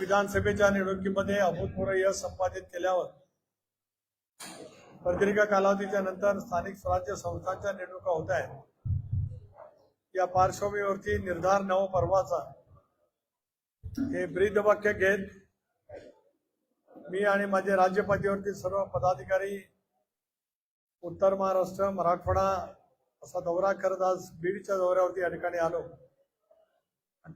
विधानसभेच्या निवडणुकीमध्ये अभूतपूर्व यश संपादित केल्यावर प्रदीर्घ कालावधीच्या नंतर स्थानिक स्वराज्य संस्थांच्या निवडणुका होत आहेत. या पार्श्वभूमीवरती निर्धार नव पर्वाचा हे ब्रीद वाक्य घेत मी आणि माझे राज्यपातळीवरती सर्व पदाधिकारी उत्तर महाराष्ट्र मराठवाडा असा दौरा करत आज बीडच्या दौऱ्यावरती या ठिकाणी आलो.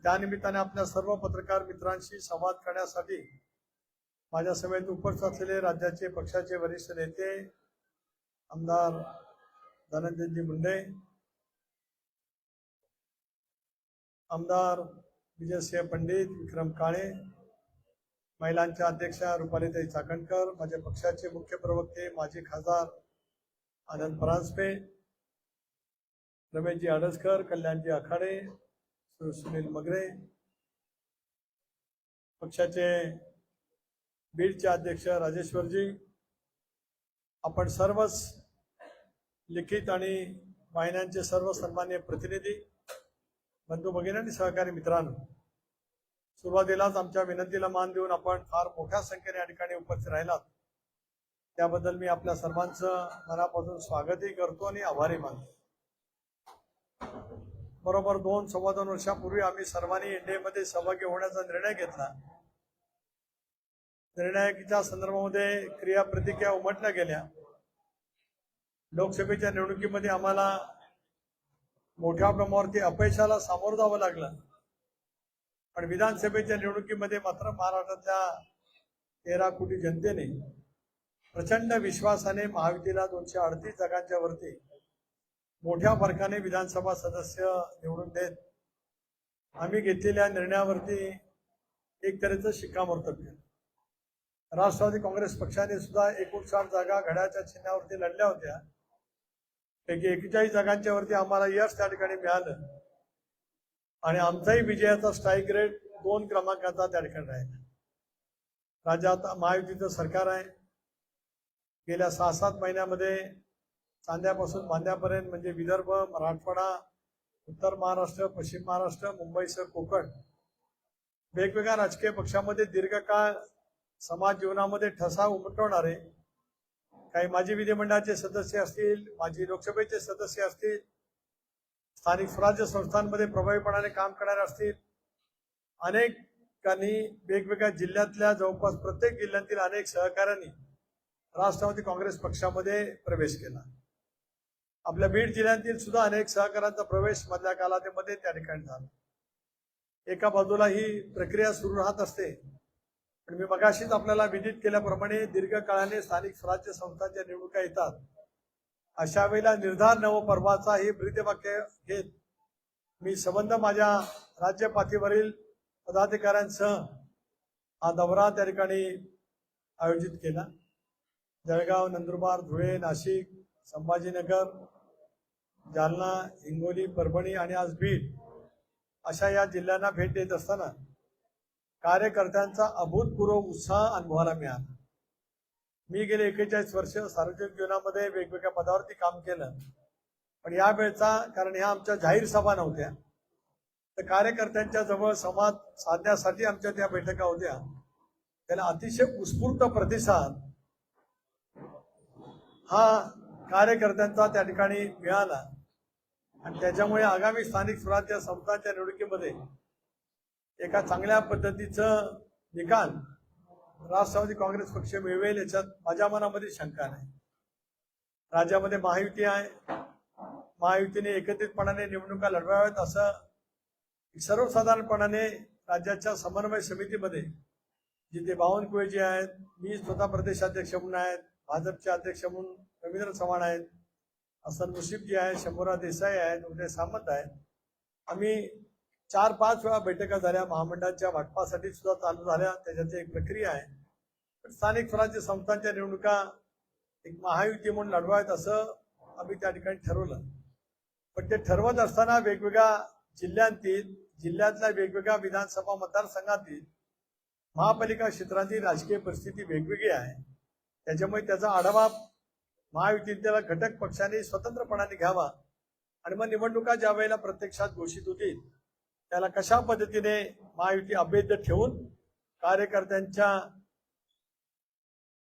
त्यानिमित्ताने आपल्या सर्व पत्रकार मित्रांशी संवाद करण्यासाठी माझ्या सभेत उपस्थित असलेले राज्याचे पक्षाचे वरिष्ठ नेते आमदार धनंजयजी मुंडे आमदार विजयसिंह पंडित विक्रम काळे महिलांच्या अध्यक्षा रुपालीताई चाकणकर माझ्या पक्षाचे मुख्य प्रवक्ते माजी खासदार आनंद परांजपे रमेशजी आडसकर कल्याणजी आखाडे सुनील मगरे. पक्षाचे बीडचे अध्यक्ष राजेश्वरजी. आपण सर्वच लिखित आणि वाहिन्यांचे सर्व सन्मान्य प्रतिनिधी बंधू भगिनी आणि सहकारी मित्रांनो सुरुवातीलाच आमच्या विनंतीला मान देऊन आपण फार मोठ्या संख्येने या ठिकाणी उपस्थित राहिलात. त्याबद्दल मी आपल्या सर्वांचं मनापासून स्वागतही करतो आणि आभारी मानतो. बरोबर दोन सव्वा दोन वर्षापूर्वी आम्ही सर्वांनी एनडीएमध्ये सहभागी होण्याचा निर्णय घेतला. निर्णयाच्या संदर्भामध्ये क्रिया प्रतिक्रिया उमटल्या गेल्या. लोकसभेच्या निवडणुकीमध्ये आम्हाला मोठ्या प्रमाणावरती अपयशाला सामोरं जावं लागलं. पण विधानसभेच्या निवडणुकीमध्ये मात्र महाराष्ट्रातल्या तेरा कोटी जनतेने प्रचंड विश्वासाने महायुतीला दोनशे अडतीस जागांच्या वरती मोठ्या फरकाने विधानसभा सदस्य निवडून देत आम्ही घेतलेल्या निर्णयावरती एक तऱ्हेचं शिक्कामोर्तब केलं. राष्ट्रवादी काँग्रेस पक्षाने सुद्धा एकोणसाठ जागा घड्याच्या चिन्हावरती लढल्या होत्या. पैकी एकेचाळीस जागांच्या वरती आम्हाला यश त्या ठिकाणी मिळालं. आणि आमचाही विजयाचा स्ट्राईक रेट दोन क्रमांकाचा त्या ठिकाणी राहिला. राज्यात महायुतीचं सरकार आहे. गेल्या सहा सात महिन्यामध्ये चांद्यापासून बांद्यापर्यंत म्हणजे विदर्भ मराठवाडा उत्तर महाराष्ट्र पश्चिम महाराष्ट्र मुंबईसह कोकण. वेगवेगळ्या राजकीय पक्षामध्ये दीर्घकाळ समाज जीवनामध्ये ठसा उमटवणारे काही माजी विधिमंडळाचे सदस्य असतील माजी लोकसभेचे सदस्य असतील स्थानिक स्वराज्य संस्थांमध्ये प्रभावीपणाने काम करणारे असतील अनेकांनी वेगवेगळ्या जिल्ह्यातल्या जवळपास प्रत्येक जिल्ह्यातील अनेक सहकाऱ्यांनी राष्ट्रवादी काँग्रेस पक्षामध्ये प्रवेश केला. आपल्या बीड जिल्ह्यातील सुद्धा अनेक सहकाऱ्यांचा प्रवेश मधल्या कालावधीमध्ये त्या ठिकाणी झाला. एका बाजूला ही प्रक्रिया सुरू राहत असते. पण मी मगाशीच आपल्याला विदित केल्याप्रमाणे दीर्घकाळाने स्थानिक स्वराज्य संस्थांच्या निवडणुका येतात. अशा वेळेला निर्धार नवपर्वाचा हे ब्रीदवाक्य घेत मी संबंध माझ्या राज्य पातळीवरील पदाधिकाऱ्यांसह हा दौरा त्या ठिकाणी आयोजित केला. जळगाव नंदुरबार धुळे नाशिक संभाजीनगर जालना हिंगोली परभणी आणि आज बीड अशा या जिल्ह्यांना भेट देत असताना कार्यकर्त्यांचा अभूतपूर्व उत्साह अनुभवायला मिळाला. मी गेले एकेचाळीस वर्ष सार्वजनिक जीवनामध्ये वेगवेगळ्या पदावरती काम केलं. पण यावेळचा कारण ह्या आमच्या जाहीर सभा नव्हत्या तर कार्यकर्त्यांच्या जवळ संवाद साधण्यासाठी आमच्या त्या बैठका होत्या. त्याला अतिशय उत्स्फूर्त प्रतिसाद हा कार्यकर्त्यांचा त्या ठिकाणी मिळाला. आणि त्याच्यामुळे आगामी स्थानिक स्वराज्य संस्थांच्या निवडणुकीमध्ये एका चांगल्या पद्धतीचं निकाल राष्ट्रवादी काँग्रेस पक्ष मिळवेल याच्यात माझ्या मनामध्ये शंका नाही. राज्यामध्ये महायुती आहे. महायुतीने एकत्रितपणाने निवडणुका लढवाव्यात असं सर्वसाधारणपणाने राज्याच्या समन्वय समितीमध्ये जिथे बावनकुळेजी आहेत मी स्वतः प्रदेशाध्यक्ष म्हणून आहेत भाजपचे अध्यक्ष म्हणून रवींद्र चव्हाण आहेत हसन मुशीफजी आहेत शंभूराव देसाई आहेत उदय सामंत आहेत. आम्ही चार पाच वेळा बैठका झाल्या महामंडळाच्या वाटपासाठी सुद्धा चालू झाल्या त्याच्याची एक प्रक्रिया आहे. स्थानिक स्वराज्य संस्थांच्या निवडणुका एक महायुती म्हणून लढवायत असं आम्ही त्या ठिकाणी ठरवलं. पण ते ठरवत असताना वेगवेगळ्या जिल्ह्यांतील जिल्ह्यातल्या वेगवेगळ्या विधानसभा मतदारसंघातील महापालिका क्षेत्रातील राजकीय परिस्थिती वेगवेगळी आहे. त्याच्यामुळे त्याचा आढावा महायुतीतल्या घटक पक्षाने स्वतंत्रपणाने घ्यावा आणि मग निवडणुका ज्या वेळेला प्रत्यक्षात घोषित होतील त्याला कशा पद्धतीने महायुती अभेद्य ठेवून कार्यकर्त्यांच्या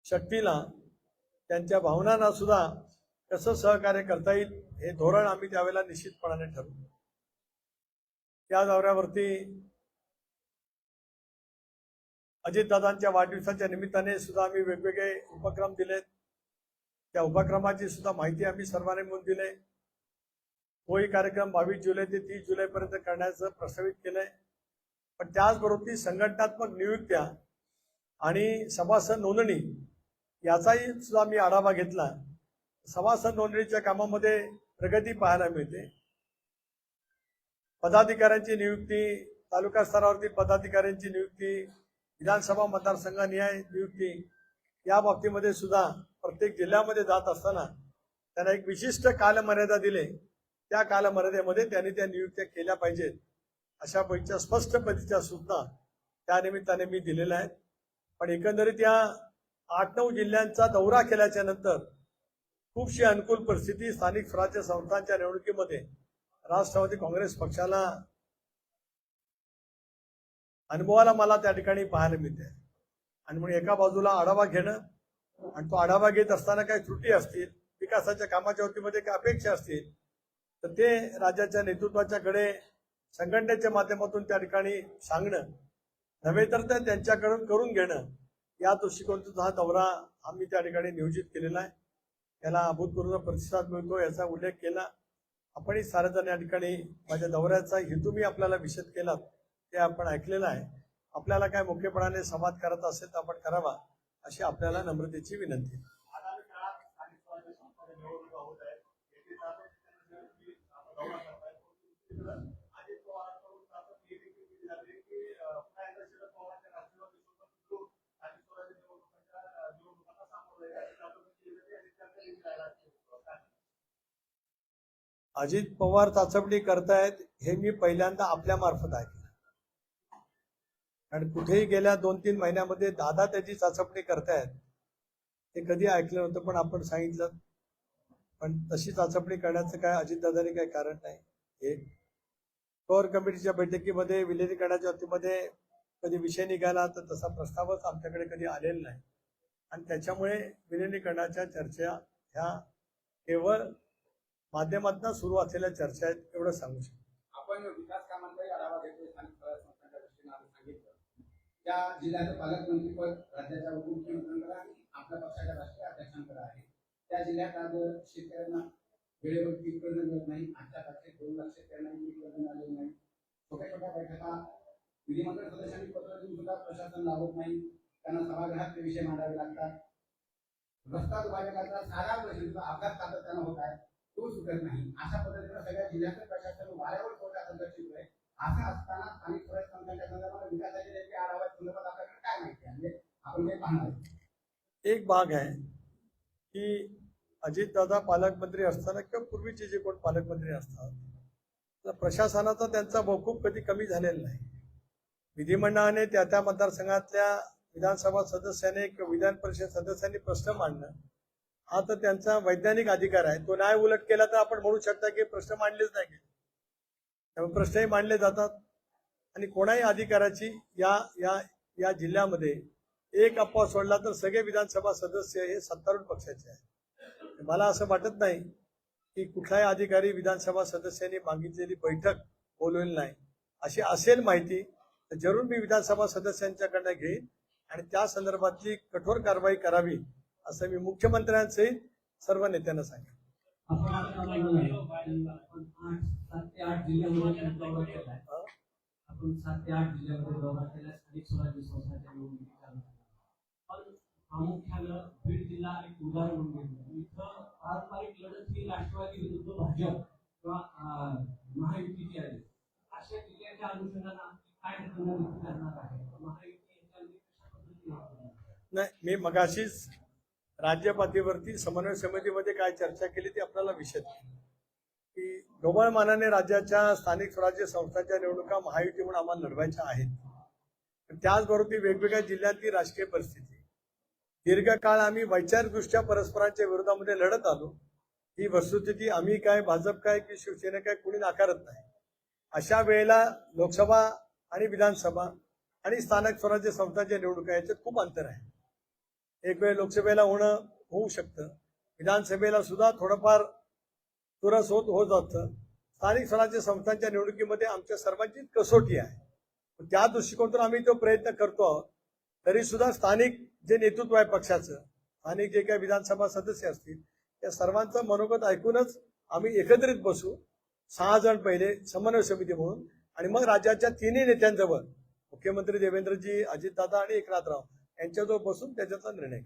शक्तीला त्यांच्या भावनांना सुद्धा कसं सहकार्य करता येईल हे धोरण आम्ही त्यावेळेला निश्चितपणाने ठरवू. त्या दौऱ्यावरती अजितदादांच्या वाढदिवसाच्या निमित्ताने सुद्धा आम्ही वेगवेगळे उपक्रम दिलेत. त्या उपक्रमाची सुद्धा माहिती आम्ही सर्वांनी मिळून दिले. तोही कार्यक्रम बावीस जुलै ते तीस जुलैपर्यंत करण्याचं प्रस्तावित केलंय. पण त्याचबरोबर ती संघटनात्मक नियुक्त्या आणि सभासद नोंदणी याचाही सुद्धा मी आढावा घेतला. सभासद नोंदणीच्या कामामध्ये प्रगती पाहायला मिळते. पदाधिकाऱ्यांची नियुक्ती तालुका स्तरावरती पदाधिकाऱ्यांची नियुक्ती विधानसभा मतदारसंघ न्याय नियुक्ती या बाबतीमध्ये सुद्धा प्रत्येक जिल्ह्यामध्ये जात असताना त्यांना एक विशिष्ट कालमर्यादा दिले. त्या कालमर्यादेमध्ये त्यांनी त्या नियुक्त्या केल्या पाहिजेत. अशा पैकीच्या स्पष्ट पद्धतीच्या सूचना त्या निमित्ताने मी दिलेल्या आहेत. पण एकंदरीत या आठ नऊ जिल्ह्यांचा दौरा केल्याच्यानंतर खूपशी अनुकूल परिस्थिती स्थानिक स्वराज्य संस्थांच्या निवडणुकीमध्ये राष्ट्रवादी काँग्रेस पक्षाला अनुभवाला मला त्या ठिकाणी पाहायला मिळते. आणि म्हणून एका बाजूला आढावा घेणं आणि तो आढावा घेत असताना काही त्रुटी असतील विकासाच्या कामाच्या वतीमध्ये काही अपेक्षा असतील तर ते राज्याच्या नेतृत्वाच्याकडे संघटनेच्या माध्यमातून त्या ठिकाणी सांगणं नव्हे तर ते त्यांच्याकडून करून घेणं या दृष्टिकोनाचा हा दौरा आम्ही त्या ठिकाणी नियोजित केलेला आहे. त्याला अभूतपूर्व प्रतिसाद मिळतो याचा उल्लेख केला. आपणही सारेजण या ठिकाणी माझ्या दौऱ्याचा हेतू मी आपल्याला विशद केला ते आपण ऐकलेलं आहे. आपल्याला काय मोठेपणाने संवाद करत असेल तर आपण करावा अशी आपल्याला नम्रतेची विनंती आगामी आहेत. अजित पवार चाचपणी करतायत हे मी पहिल्यांदा आपल्या मार्फत ऐकलं आणि कुठेही गेल्या दोन तीन महिन्यामध्ये दादा त्याची चाचपणी करतायत. हे कधी ऐकलं नव्हतं पण आपण सांगितलं. पण तशी चाचपणी करण्याचं काय अजितदादांनी काही कारण नाही? हे कोर कमिटीच्या बैठकीमध्ये विलिनीकरणाच्या बाबतीमध्ये कधी विषय निघाला तर तसा प्रस्तावच आमच्याकडे कधी आलेला नाही. आणि त्याच्यामुळे विलिनीकरणाच्या चर्चा ह्या केवळ माध्यमातून सुरू असलेल्या चर्चा आहेत एवढं सांगू शकतो. आपण विकास कामांचाही आढावा घेतोय स्थानिक स्वराज्य संस्थांच्या दृष्टीने आपण सांगितलं त्या जिल्ह्याचं पालकमंत्रीपद राज्याच्या उपमुख्यमंत्र्यांकडे आणि आपल्या पक्षाच्या राष्ट्रीय अध्यक्षांकडे आहे. त्या जिल्ह्यात आज शेतकऱ्यांना वेळेवर पीक कर्ज मिळत नाही. आजच्या तारखेत दोन लाख शेतकऱ्यांना पीक कर्ज मिळालेलं नाही. छोट्या छोट्या बैठका विधिमंडळ सदस्यांनी पत्र देऊन सुद्धा प्रशासन लावत नाही. त्यांना सभागृहात ते विषय मांडावे लागतात. रस्ता विभाजकाचा सारा प्रश्न अपघात सातत्यानं होत आहे तो सुटत नाही. अशा पद्धतीनं सगळ्या जिल्ह्याचं प्रशासन वाऱ्यावर पोटात दर्शित आहे असं असताना स्थानिक स्वराज्य संस्थांच्या संदर्भात विकासाचे नेमके आढावा संदर्भात आपल्याकडे काय माहिती आहे? म्हणजे आपण पाहणार एक भाग आहे की अजितदादा पालकमंत्री असताना किंवा पूर्वीचे जे कोण पालकमंत्री असतात तर प्रशासनाचा त्यांचा मौकूफ कधी कमी झालेला नाही. विधिमंडळाने त्या त्या मतदारसंघातल्या विधानसभा सदस्याने किंवा विधान परिषद सदस्यांनी प्रश्न मांडणं हा तर त्यांचा वैज्ञानिक अधिकार आहे. तो नाही उलट केला तर आपण म्हणू शकता की प्रश्न मांडलेच नाही गेले. त्यामुळे प्रश्नही मांडले जातात. आणि कोणाही अधिकाराची या या या जिल्ह्यामध्ये एक अप्पा सोडला तर सगळे विधानसभा सदस्य हे सत्तारूढ पक्षाचे आहेत. मला असं वाटत नाही की कुठलाही अधिकारी विधानसभा सदस्यांनी मागितलेली बैठक बोलवली नाही. अशी असेल माहिती तर जरूर मी विधानसभा सदस्यांच्याकडनं घेईन आणि त्या संदर्भातली कठोर कारवाई करावी असं मी मुख्यमंत्र्यांसहित सर्व नेत्यांना सांगेन. आपण आहे आपण सात ते आठ जिल्ह्यामध्ये दौरा केलाय आपण सात ते आठ जिल्ह्यामध्ये दौरा केला स्थानिक स्वराज्य संस्थांच्या निवडणुकीच्या पण प्रामुख्यानं बीड जिल्हा एक उदाहरण म्हणून घेतलं इथं पारंपरिक लढत ही राष्ट्रवादी विरुद्ध भाजप किंवा महायुतीची आहे अशा जिल्ह्याच्या अनुषंगाने काय रणनीती करणार आहे महायुती यांच्यामध्ये कशा पद्धतीने नाही मी मगाशीच राज्य पातळीवरती समन्वय समितीमध्ये काय चर्चा केली ती आपल्याला विषय की ढोबळ मानाने राज्याच्या स्थानिक स्वराज्य संस्थांच्या निवडणुका महायुती म्हणून आम्हाला लढवायच्या आहेत. त्याचबरोबर ती वेगवेगळ्या जिल्ह्यातली राजकीय परिस्थिती. दीर्घकाळ आम्ही वैचारिकदृष्ट्या परस्परांच्या विरोधामध्ये लढत आलो. ही वस्तुस्थिती आम्ही काय भाजप काय की शिवसेना काय कुणी नाकारत नाही. अशा वेळेला लोकसभा आणि विधानसभा आणि स्थानिक स्वराज्य संस्थांच्या निवडणुका याच्यात खूप अंतर आहे. एक वेळ लोकसभेला होणं होऊ शकतं. विधानसभेला सुद्धा थोडंफार चुरस होत होत असतं स्थानिक स्वराज्य संस्थांच्या निवडणुकीमध्ये आमच्या सर्वांची कसोटी आहे. त्या दृष्टिकोनातून आम्ही तो प्रयत्न करतो आहोत तरी सुद्धा स्थानिक जे नेतृत्व आहे पक्षाचं स्थानिक जे काही विधानसभा सदस्य असतील त्या सर्वांचं मनोगत ऐकूनच आम्ही एकत्रित बसू. सहा जण पहिले समन्वय समिती म्हणून आणि मग राज्याच्या तिन्ही नेत्यांजवळ मुख्यमंत्री देवेंद्रजी अजितदादा आणि एकनाथराव यांच्याजवळ बसून त्याच्याचा निर्णय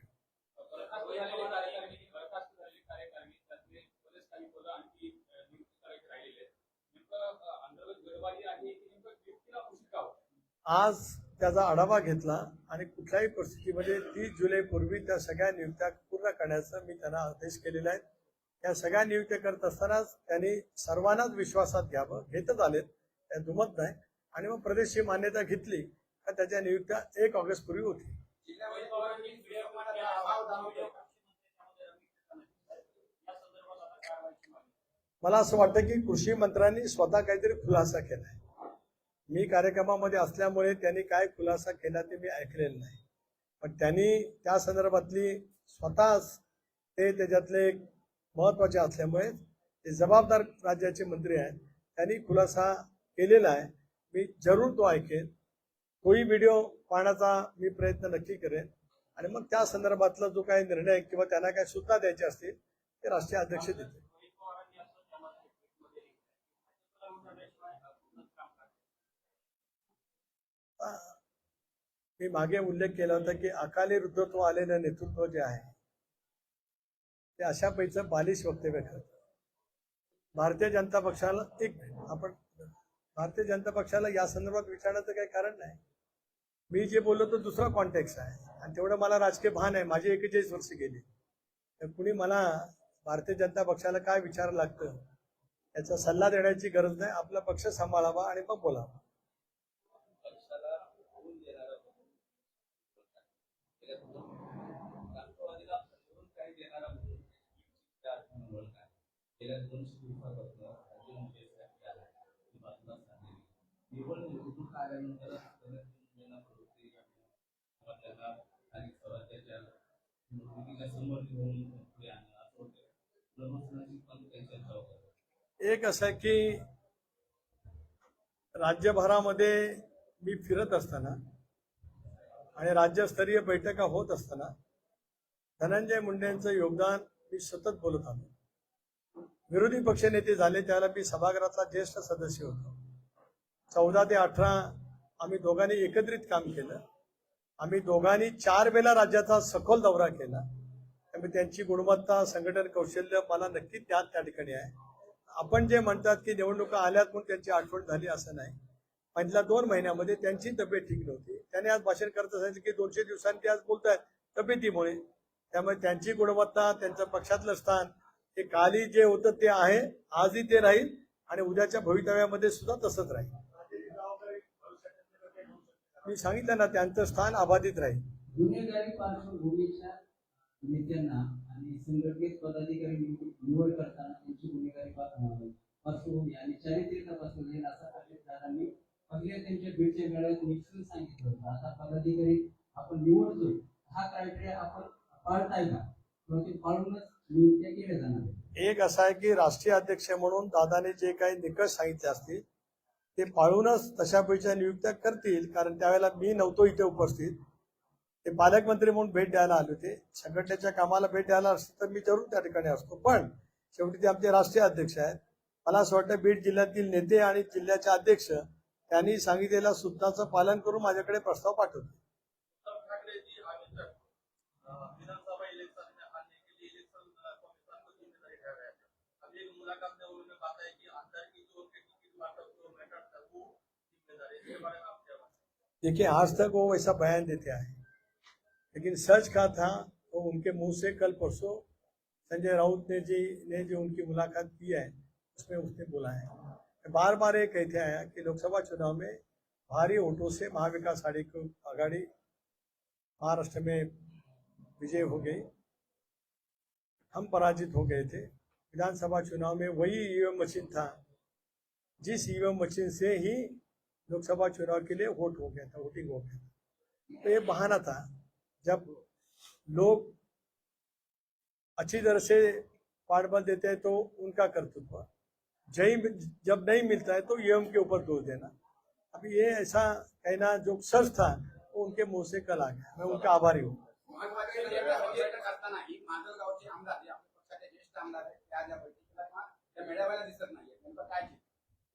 आज त्याचा आढावा घेतला आणि कुठल्याही परिस्थितीमध्ये तीस जुलै पूर्वी त्या सगळ्या नियुक्त्या पूर्ण करण्याचा मी त्यांना आदेश केलेला आहे. त्या सगळ्या नियुक्त्या करत असतानाच त्यांनी सर्वांनाच विश्वासात घ्यावं घेतच आलेत. त्या दुमत नाही. आणि मग प्रदेशची मान्यता घेतली का त्याच्या नियुक्त्या एक ऑगस्ट पूर्वी होती. मला असं वाटतं की कृषी मंत्र्यांनी स्वतः काहीतरी खुलासा केलाय मी कार्यक्रमामध्ये असल्यामुळे त्यांनी काय खुलासा केला ते मी ऐकलेलं नाही. पण त्यांनी त्या संदर्भातली स्वतःच ते त्याच्यातले महत्त्वाचे महत्त्वाचे असल्यामुळे ते जबाबदार राज्याचे मंत्री आहेत. त्यांनी खुलासा केलेला आहे. मी जरूर तो ऐकेन. तोही व्हिडिओ पाहण्याचा मी प्रयत्न नक्की करेन. आणि मग त्या संदर्भातला जो काही निर्णय किंवा त्यांना काही सूचना द्यायचे असतील ते राष्ट्रीय अध्यक्ष देतील. मी मागे उल्लेख केला होता की अकाली वृद्धत्व आलेलं नेतृत्व जे आहे ते अशा पैचं बालिश वक्तव्य करतं भारतीय जनता पक्षाला एक आपण भारतीय जनता पक्षाला या संदर्भात विचारण्याचं काही कारण नाही. मी जे बोललो तो दुसरा कॉन्टॅक्स आहे. आणि तेवढं मला राजकीय भान आहे. माझी एकेचाळीस वर्ष गेली. तर कुणी मला भारतीय जनता पक्षाला काय विचारायला लागतं याचा सल्ला देण्याची गरज नाही. आपला पक्ष सांभाळावा आणि मग बोलावा. गेल्या दोनशे दिवसापासून राज्य मंत्रिमंडळाची आला. ही बातमी सांगली निवडणूक निवडणूक आल्यानंतर आपल्याला प्रवृत्ती आपल्याला स्थानिक स्वराज्याच्या समोर घेऊन पुढे असं होतं पण काही चर्चा एक असं आहे की राज्यभरामध्ये मी फिरत असताना आणि राज्यस्तरीय बैठका होत असताना धनंजय मुंडेंचं योगदान मी सतत बोलत आलो. विरोधी पक्षनेते झाले त्याला मी सभागृहाचा ज्येष्ठ सदस्य होतो. चौदा ते अठरा आम्ही दोघांनी एकत्रित काम केलं. आम्ही दोघांनी चार वेळा राज्याचा सखोल दौरा केला. त्यामुळे त्यांची गुणवत्ता संघटन कौशल्य मला नक्की त्यात त्या ठिकाणी आहे. आपण जे म्हणतात की निवडणुका आल्यात म्हणून त्यांची आठवण झाली असं नाही. पहिल्या दोन महिन्यामध्ये त्यांची तब्येत ठीक नव्हती. त्याने आज भाषण करत असायचं की दोनशे दिवसांनी ते आज बोलत आहेत तब्येतीमुळे. त्यामुळे त्यांची गुणवत्ता त्यांचं पक्षातलं स्थान ते काली जे होतं ते आहे आजही ते राहील आणि उद्याच्या भवितव्यामध्ये सुद्धा तसंच राहील. मी सांगितलं ना त्यांचं स्थान अबाधित राहील. गुन्हेगारी पार्श्वभूमीच्या नेत्यांना आणि संघटनेत पदाधिकारी निवड निवड करताना त्यांची गुन्हेगारी पा- पार्श्वभूमी आणि चारित्र्य तपासलं जाईल असं अजितदादांनी पहिल्या त्यांच्या बीडच्या मेळाव्यात निश्चित सांगितलं होतं. आता पदाधिकारी आपण निवडतोय हा क्रायटेरिया आपण पाळताय का? किंवा ते पाळूनच एक असा आहे की राष्ट्रीय अध्यक्ष म्हणून दादाने जे काही निकष सांगितले असतील ते पाळूनच तशा पैच्या नियुक्त्या करतील. कारण त्यावेळेला मी नव्हतो इथे उपस्थित. ते पालकमंत्री म्हणून भेट द्यायला आले होते. संघटनेच्या कामाला भेट द्यायला असते तर मी जरूर त्या ठिकाणी असतो. पण शेवटी ते आमचे राष्ट्रीय अध्यक्ष आहेत. मला असं वाटतं बीड जिल्ह्यातील नेते आणि जिल्ह्याचे अध्यक्ष त्यांनी सांगितलेल्या सूचनाचं पालन करून माझ्याकडे प्रस्ताव पाठवतो देखिए, आज तक वो वैसा बयान देते आए लेकिन सच का था, वो उनके मुँह से कल परसों संजय राउत ने जी, ने जो उनकी मुलाकात की है, उसमें उसने बोला है। बार बार ये कहते आया कि लोकसभा चुनाव में भारी वोटों से महाविकास आघाड़ी को आघाड़ी महाराष्ट्र में विजय हो गई। हम पराजित हो गए थे। विधानसभा चुनाव में वही ईवीएम मशीन था। जिस ईवीएम मशीन से ही लोकसभा चुनाव के लिए वोट हो गया था, वोटिंग हो गया था। तो ये बहाना था। जब लोग अच्छी तरह से पाठबल देते हैं तो उनका कर्तृत्व। जय जब नहीं मिलता है तो ईएम के ऊपर दोष देना। अभी ये ऐसा कहना जो सच था, वो उनके मुँह से कल आ गया। मैं उनका आभारी हूँ।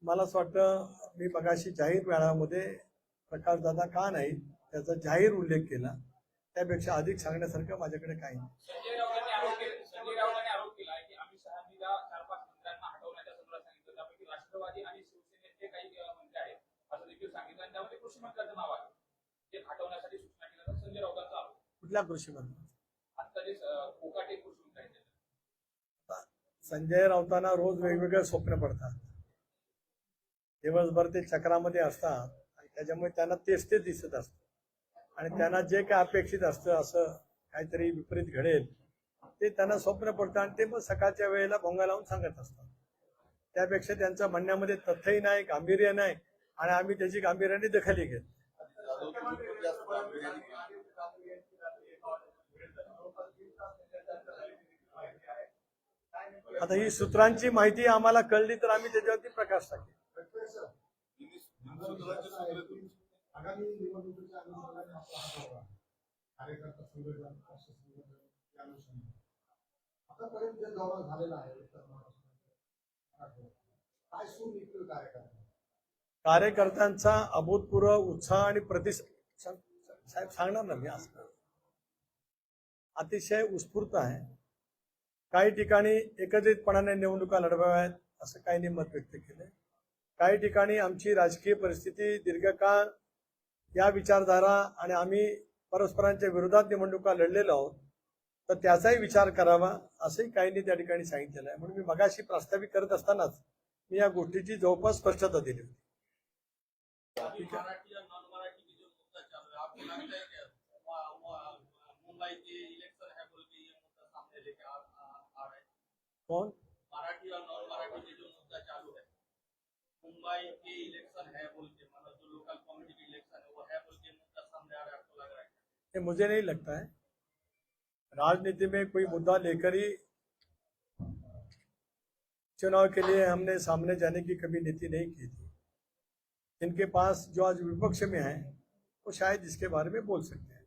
मला असं वाटतं मी मगाशी जाहीर मेळाव्यामध्ये प्रकाशदादा का नाही त्याचा जाहीर उल्लेख केला. त्यापेक्षा अधिक सांगण्यासारखं माझ्याकडे काही कुठल्या कृषी मंत्री आता जे अ, कोकाटे कृषी मंत्री आहेत त्याच्यात. संजय राऊतांना रोज वेगवेगळे स्वप्न पडतात. दिवसभर ते चक्रामध्ये असतात आणि त्याच्यामुळे त्यांना तेच ते दिसत असतं. आणि त्यांना जे काय अपेक्षित असतं असं काहीतरी विपरीत घडेल ते त्यांना स्वप्न पडतं आणि ते मग सकाळच्या वेळेला भोंगा लावून सांगत असतात. त्यापेक्षा त्यांच्या म्हणण्यामध्ये तथ्यही नाही गांभीर्य नाही आणि आम्ही त्याची गांभीर्याने दखलही घेत आता ही सूत्रांची माहिती आम्हाला कळली तर आम्ही त्याच्यावरती प्रकाश टाकू कार्यकर्त्यांचा अभूतपूर्व उत्साह आणि प्रतिसाद साहेब सांगणार ना मी असं. अतिशय उत्स्फूर्त आहे. काही ठिकाणी एकत्रितपणाने निवडणुका लढवाव्यात असं काहींनी मत व्यक्त केलं काही ठिकाणी आमची राजकीय परिस्थिती दीर्घकाळ या विचारधारा आणि आम्ही परस्परांच्या विरोधात निवडणुका लढलेलो आहोत तर त्याचाही विचार करावा असंही काहींनी त्या ठिकाणी सांगितलेलं आहे. म्हणून मी मगाशी प्रास्ताविक करत असतानाच मी या गोष्टीची जवळपास स्पष्टता दिली होती. कौन? मराठी और नॉन मराठी में जो मुद्दा चालू है मुंबई के इलेक्शन है बोल के मतलब जो लोकल के इलेक्शन है वो है बोल के मुद्दा सामने आ रहा है आपको लग रहा है ये मुझे नहीं लगता है। राजनीति में कोई मुद्दा लेकर ही चुनाव के लिए हमने सामने जाने की कभी नीति नहीं की थी। इनके पास जो आज विपक्ष में है वो शायद इसके बारे में बोल सकते हैं।